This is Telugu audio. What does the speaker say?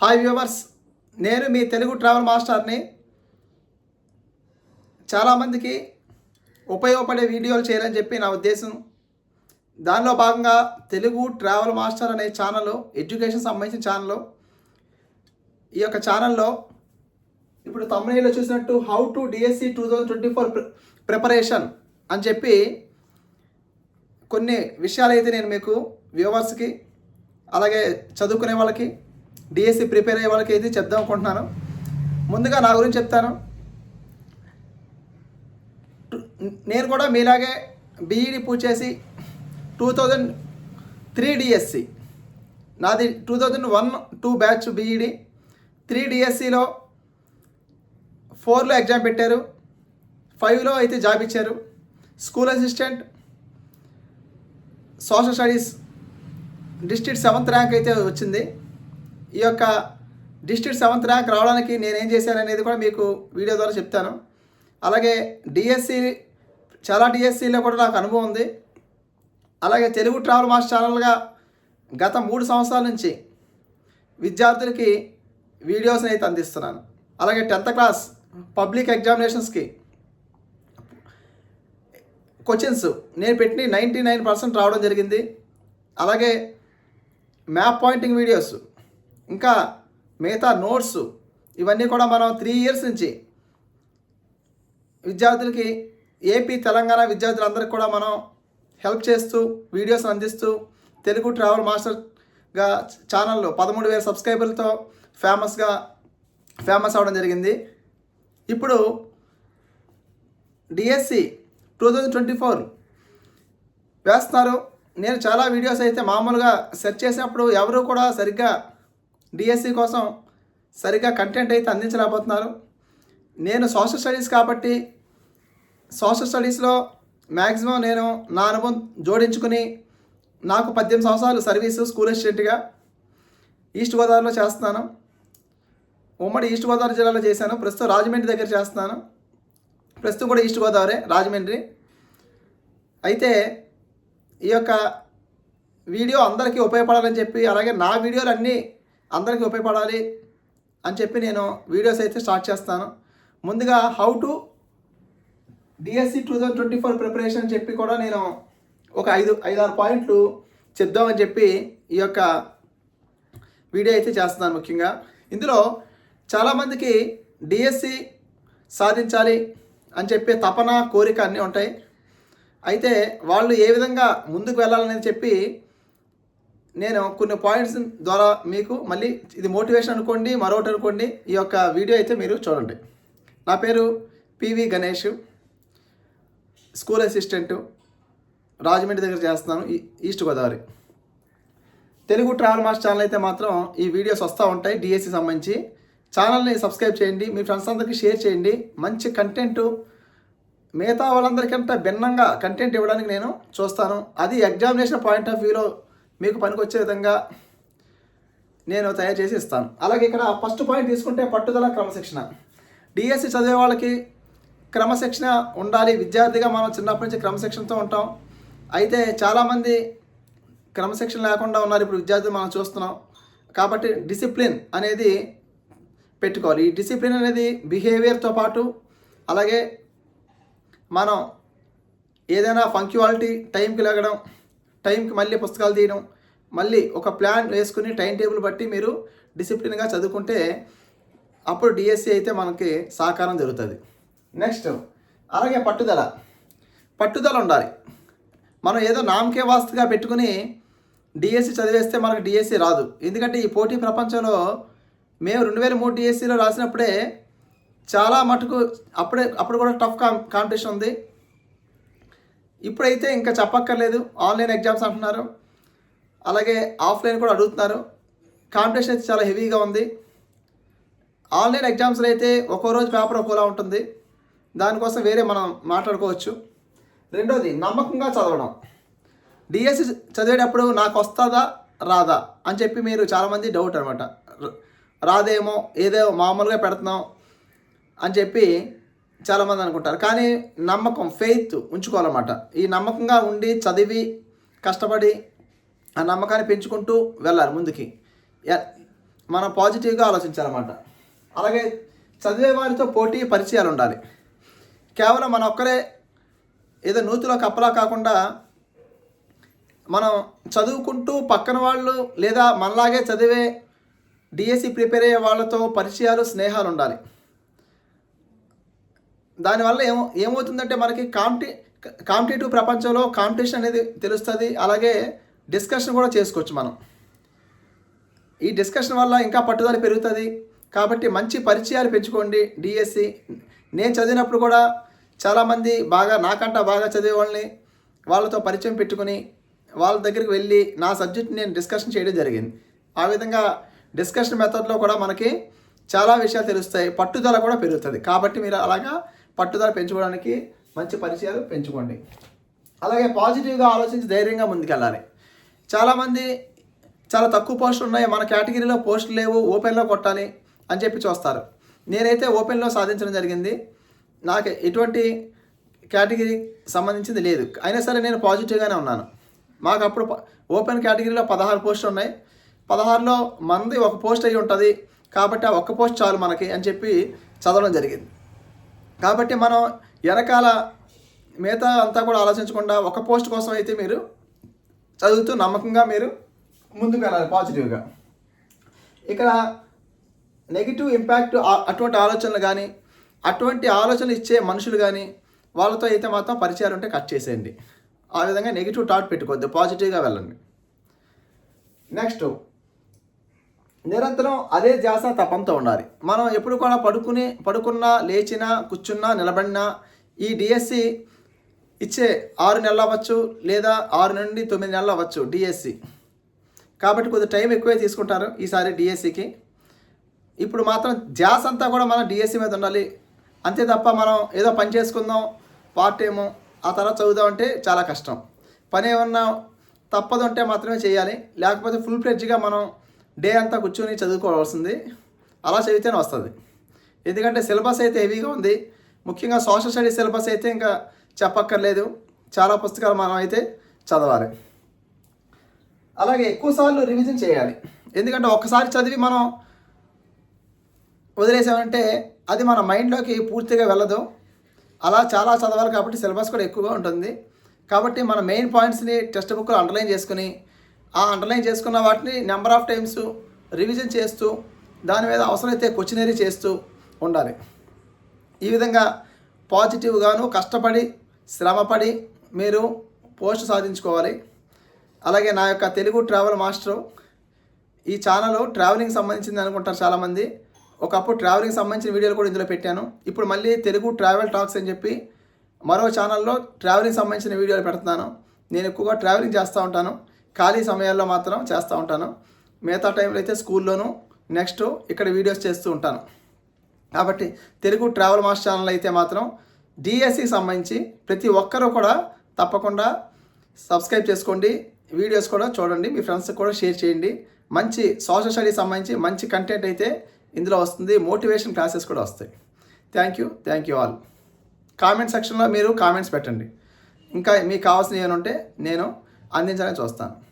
హాయ్ వ్యూవర్స్ నేను మీ తెలుగు ట్రావెల్ మాస్టర్ని. చాలామందికి ఉపయోగపడే వీడియోలు చేయాలని చెప్పి నా ఉద్దేశం. దానిలో భాగంగా తెలుగు ట్రావెల్ మాస్టర్ అనే ఛానల్ ఎడ్యుకేషన్ సంబంధించిన ఛానల్ ఈ యొక్క ఛానల్లో ఇప్పుడు తమిళలో చూసినట్టు how to DSC two thousand twenty four preparation అని చెప్పి కొన్ని విషయాలు అయితే నేను మీకు వ్యూవర్స్కి అలాగే చదువుకునే వాళ్ళకి డిఎస్సి ప్రిపేర్ అయ్యే వాళ్ళకి అయితే చెప్దాం అనుకుంటున్నాను. ముందుగా నా గురించి చెప్తాను. టు- నేను కూడా మీలాగే బీఈడి పూర్తి చేసి టూ థౌజండ్ త్రీ డిఎస్సి నాది two thousand one two batch BEd three డిఎస్సిలో ఫోర్లో ఎగ్జామ్ పెట్టారు. ఫైవ్లో అయితే జాబ్ ఇచ్చారు. School assistant social studies district seventh rank అయితే వచ్చింది. ఈ యొక్క డిస్ట్రిక్ట్ సెవెంత్ ర్యాంక్ రావడానికి నేను ఏం చేశాను అనేది కూడా మీకు వీడియో ద్వారా చెప్తాను. అలాగే డిఎస్సి చాలా డిఎస్సిలో కూడా నాకు అనుభవం ఉంది. అలాగే తెలుగు ట్రావెల్ మాస్టర్ ఛానల్గా గత మూడు సంవత్సరాల నుంచి విద్యార్థులకి వీడియోస్ని అయితే అందిస్తున్నాను. అలాగే టెన్త్ క్లాస్ పబ్లిక్ ఎగ్జామినేషన్స్కి క్వశ్చన్స్ నేను పెట్టిన నైంటీ నైన్ పర్సెంట్ రావడం జరిగింది. అలాగే మ్యాప్ పాయింటింగ్ వీడియోస్ ఇంకా మిగతా నోట్స్ ఇవన్నీ కూడా మనం త్రీ ఇయర్స్ నుంచి విద్యార్థులకి ఏపీ తెలంగాణ విద్యార్థులందరికీ కూడా మనం హెల్ప్ చేస్తూ వీడియోస్ అందిస్తూ తెలుగు ట్రావెల్ మాస్టర్గా ఛానల్లో పదమూడు వేల సబ్స్క్రైబర్లతో ఫేమస్గా ఫేమస్ అవడం జరిగింది. ఇప్పుడు DSC two thousand twenty four వేస్తున్నారు. నేను చాలా వీడియోస్ అయితే మామూలుగా సెర్చ్ చేసినప్పుడు ఎవరు కూడా సరిగ్గా డిఎస్సి కోసం సరిగ్గా కంటెంట్ అయితే అందించలేకపోతున్నారు. నేను సోషల్ స్టడీస్ కాబట్టి సోషల్ స్టడీస్లో మ్యాక్సిమం నేను నా అనుభవం జోడించుకుని నాకు పద్దెనిమిది సంవత్సరాలు సర్వీసు స్కూల్ అసిస్టెంట్గా ఈస్ట్ గోదావరిలో చేస్తున్నాను. ఉమ్మడి ఈస్ట్ గోదావరి జిల్లాలో చేశాను. ప్రస్తుతం రాజమండ్రి దగ్గర చేస్తున్నాను. ప్రస్తుతం కూడా ఈస్ట్ గోదావరి రాజమండ్రి. అయితే ఈ యొక్క వీడియో అందరికీ ఉపయోగపడాలని చెప్పి అలాగే నా వీడియోలు అన్నీ అందరికీ ఉపయోగపడాలి అని చెప్పి నేను వీడియోస్ అయితే స్టార్ట్ చేస్తాను. ముందుగా how to DSC two thousand twenty four preparation అని చెప్పి కూడా నేను ఒక ఐదు ఐదారు పాయింట్లు చెప్దామని చెప్పి ఈ యొక్క వీడియో అయితే చేస్తున్నాను ముఖ్యంగా. ఇందులో చాలామందికి డిఎస్సి సాధించాలి అని చెప్పే తపన కోరిక అన్నీ ఉంటాయి. అయితే వాళ్ళు ఏ విధంగా ముందుకు వెళ్ళాలనేది చెప్పి నేను కొన్ని పాయింట్స్ ద్వారా మీకు మళ్ళీ ఇది మోటివేషన్ అనుకోండి మరొకటి అనుకోండి ఈ యొక్క వీడియో అయితే మీరు చూడండి. నా పేరు PV Ganesh school assistant Rajahmundry దగ్గర చేస్తున్నాను ఈ- east Godavari Telugu travel master channel అయితే మాత్రం ఈ వీడియోస్ వస్తూ ఉంటాయి డిఎస్సి సంబంధించి. ఛానల్ని సబ్స్క్రైబ్ చేయండి మీ ఫ్రెండ్స్ అందరికీ షేర్ చేయండి. మంచి కంటెంట్ మిగతా వాళ్ళందరికంటే భిన్నంగా కంటెంట్ ఇవ్వడానికి నేను చూస్తాను. అది ఎగ్జామినేషన్ పాయింట్ ఆఫ్ వ్యూలో మీకు పనికొచ్చే విధంగా నేను తయారు చేసి ఇస్తాను. అలాగే ఇక్కడ ఫస్ట్ పాయింట్ తీసుకుంటే పట్టుదల క్రమశిక్షణ. డిఎస్సి చదివే వాళ్ళకి క్రమశిక్షణ ఉండాలి. విద్యార్థిగా మనం చిన్నప్పటి నుంచి క్రమశిక్షణతో ఉంటాం. అయితే చాలామంది క్రమశిక్షణ లేకుండా ఉన్నారు. ఇప్పుడు విద్యార్థులు మనం చూస్తున్నాం. కాబట్టి డిసిప్లిన్ అనేది పెట్టుకోవాలి. ఈ డిసిప్లిన్ అనేది బిహేవియర్తో పాటు అలాగే మనం ఏదైనా ఫంక్చువాలిటీ టైంకి లేగడం టైంకి మళ్ళీ పుస్తకాలు తీయడం మళ్ళీ ఒక ప్లాన్ వేసుకుని టైం టేబుల్ బట్టి మీరు డిసిప్లిన్గా చదువుకుంటే అప్పుడు డిఎస్సి అయితే మనకి సహకారం జరుగుతుంది. నెక్స్ట్ అలాగే పట్టుదల. పట్టుదల ఉండాలి. మనం ఏదో నామకే వాస్తుగా పెట్టుకుని డిఎస్సి చదివేస్తే మనకు డిఎస్సి రాదు. ఎందుకంటే ఈ పోటీ ప్రపంచంలో మేము రెండు వేల మూడు డిఎస్సిలో రాసినప్పుడే చాలా మటుకు అప్పుడే అప్పుడు కూడా టఫ్ కాంపిటీషన్ ఉంది. ఇప్పుడైతే ఇంకా చెప్పక్కర్లేదు. ఆన్లైన్ ఎగ్జామ్స్ అంటున్నారు. అలాగే ఆఫ్లైన్ కూడా అడుగుతున్నారు. కాంపిటీషన్ అయితే చాలా హెవీగా ఉంది. ఆన్లైన్ ఎగ్జామ్స్లో అయితే ఒక్కో రోజు పేపర్ ఒక్కోలా ఉంటుంది. దానికోసం వేరే మనం మాట్లాడుకోవచ్చు. రెండోది నమ్మకంగా చదవడం. డిఎస్సి చదివేటప్పుడు నాకు వస్తుందా రాదా అని చెప్పి మీరు చాలామంది డౌట్ అనమాట రాదేమో ఏదో మామూలుగా పెడుతున్నాం అని చెప్పి చాలామంది అనుకుంటారు. కానీ నమ్మకం ఫెయిత్ ఉంచుకోవాలన్నమాట. ఈ నమ్మకంగా ఉండి చదివి కష్టపడి ఆ నమ్మకాన్ని పెంచుకుంటూ వెళ్ళాలి ముందుకి. మనం పాజిటివ్గా ఆలోచించాలన్నమాట. అలాగే చదివే వారితో పోటీ పరిచయాలు ఉండాలి. కేవలం మన ఒక్కరే ఏదో నూతిలో కప్పలా కాకుండా మనం చదువుకుంటూ పక్కన వాళ్ళు లేదా మనలాగే చదివే డిఎస్సి ప్రిపేర్ అయ్యే వాళ్ళతో పరిచయాలు స్నేహాలు ఉండాలి. దానివల్ల ఏమో ఏమవుతుందంటే మనకి కాంపిటీ కాంపిటేటివ్ ప్రపంచంలో కాంపిటీషన్ అనేది తెలుస్తుంది. అలాగే డిస్కషన్ కూడా చేసుకోవచ్చు మనం. ఈ డిస్కషన్ వల్ల ఇంకా పట్టుదల పెరుగుతుంది. కాబట్టి మంచి పరిచయాలు పెంచుకోండి డిఎస్సి నేను చదివినప్పుడు కూడా చాలామంది బాగా నాకంట బాగా చదివే వాళ్ళని వాళ్ళతో పరిచయం పెట్టుకుని వాళ్ళ దగ్గరికి వెళ్ళి నా సబ్జెక్ట్ నేను డిస్కషన్ చేయడం జరిగింది. ఆ విధంగా డిస్కషన్ మెథడ్లో కూడా మనకి చాలా విషయాలు తెలుస్తాయి. పట్టుదల కూడా పెరుగుతుంది. కాబట్టి మీరు అలాగా పట్టుదల పెంచుకోవడానికి మంచి పరిచయాలు పెంచుకోండి. అలాగే పాజిటివ్గా ఆలోచించి ధైర్యంగా ముందుకెళ్ళాలి. చాలామంది చాలా తక్కువ పోస్టులు ఉన్నాయి. మన కేటగిరీలో పోస్టులు లేవు ఓపెన్లో కొట్టాలి అని చెప్పి చూస్తారు. నేనైతే ఓపెన్లో సాధించడం జరిగింది. నాకు ఎటువంటి కేటగిరీ సంబంధించింది లేదు. అయినా సరే నేను పాజిటివ్గానే ఉన్నాను. మాకు అప్పుడు ఓపెన్ కేటగిరీలో పదహారు పోస్టులు ఉన్నాయి. పదహారులో మంది ఒక పోస్ట్ అయి ఉంటుంది. కాబట్టి ఆ ఒక్క పోస్ట్ చాలు మనకి అని చెప్పి చదవడం జరిగింది. కాబట్టి మనం వెనకాల మిగతా అంతా కూడా ఆలోచించకుండా ఒక పోస్ట్ కోసం అయితే మీరు చదువుతూ నమ్మకంగా మీరు ముందుకు వెళ్ళాలి పాజిటివ్గా ఇక్కడ నెగిటివ్ ఇంపాక్ట్ అటువంటి ఆలోచనలు కానీ అటువంటి ఆలోచనలు ఇచ్చే మనుషులు కానీ వాళ్ళతో అయితే మాత్రం పరిచయాలు ఉంటే కట్ చేసేయండి. ఆ విధంగా నెగిటివ్ థాట్ పెట్టుకోవద్దు పాజిటివ్గా వెళ్ళండి. నెక్స్ట్ నిరంతరం అదే ధ్యాస తపంతో ఉండాలి. మనం ఎప్పుడు కూడా పడుకుని పడుకున్నా లేచినా కూర్చున్నా నిలబడినా ఈ డిఎస్సి ఇచ్చే ఆరు నెలలు అవ్వచ్చు లేదా ఆరు నుండి తొమ్మిది నెలలు అవ్వచ్చు డిఎస్సి కాబట్టి కొద్దిగా టైం ఎక్కువే తీసుకుంటారు ఈసారి డిఎస్సికి ఇప్పుడు మాత్రం ధ్యాస అంతా కూడా మనం డిఎస్సి మీద ఉండాలి. అంతే తప్ప మనం ఏదో పని చేసుకుందాం పార్ట్ టైము ఆ తర్వాత చదువుదాం అంటే చాలా కష్టం. పని ఏమన్నా తప్పదు ఉంటే మాత్రమే చేయాలి. లేకపోతే ఫుల్ ఫ్లెడ్జ్గా మనం డే అంతా కూర్చొని చదువుకోవాల్సింది. అలా చదివితేనే వస్తుంది. ఎందుకంటే సిలబస్ అయితే హెవీగా ఉంది. ముఖ్యంగా సోషల్ స్టడీస్ సిలబస్ అయితే ఇంకా చెప్పక్కర్లేదు. చాలా పుస్తకాలు మనం అయితే చదవాలి. అలాగే ఎక్కువసార్లు రివిజన్ చేయాలి. ఎందుకంటే ఒక్కసారి చదివి మనం వదిలేసామంటే అది మన మైండ్లోకి పూర్తిగా వెళ్ళదు. అలా చాలా చదవాలి కాబట్టి సిలబస్ కూడా ఎక్కువగా ఉంటుంది. కాబట్టి మన మెయిన్ పాయింట్స్ని టెక్స్ట్ బుక్లో అండర్లైన్ చేసుకుని ఆ అండర్లైన్ చేసుకున్న వాటిని నెంబర్ ఆఫ్ టైమ్స్ రివిజన్ చేస్తూ దాని మీద అవసరమైతే క్వశ్చనరీ చేస్తూ ఉండాలి. ఈ విధంగా పాజిటివ్గాను కష్టపడి శ్రమపడి మీరు పోస్ట్ సాధించుకోవాలి. అలాగే నా యొక్క తెలుగు ట్రావెల్ మాస్టరు ఈ ఛానల్ ట్రావెలింగ్ సంబంధించింది అనుకుంటారు చాలామంది. ఒకప్పుడు ట్రావెలింగ్ సంబంధించిన వీడియోలు కూడా ఇందులో పెట్టాను. ఇప్పుడు మళ్ళీ తెలుగు ట్రావెల్ టాక్స్ అని చెప్పి మరో ఛానల్లో ట్రావెలింగ్ సంబంధించిన వీడియోలు పెడుతున్నాను. నేను ఎక్కువగా ట్రావెలింగ్ చేస్తూ ఉంటాను. ఖాళీ సమయాల్లో మాత్రం చేస్తూ ఉంటాను. మిగతా టైంలో అయితే స్కూల్లోనూ నెక్స్ట్ ఇక్కడ వీడియోస్ చేస్తూ ఉంటాను. కాబట్టి తెలుగు ట్రావెల్ మాస్ ఛానల్ అయితే మాత్రం డిఎస్సికి సంబంధించి ప్రతి ఒక్కరూ కూడా తప్పకుండా సబ్స్క్రైబ్ చేసుకోండి. వీడియోస్ కూడా చూడండి. మీ ఫ్రెండ్స్కి కూడా షేర్ చేయండి. మంచి సోషల్ స్టడీకి సంబంధించి మంచి కంటెంట్ అయితే ఇందులో వస్తుంది. మోటివేషన్ క్లాసెస్ కూడా వస్తాయి. Thank you thank you all comment సెక్షన్లో మీరు కామెంట్స్ పెట్టండి. ఇంకా మీకు కావాల్సినవి ఏమైనా ఉంటే నేను అందించాలని చూస్తాను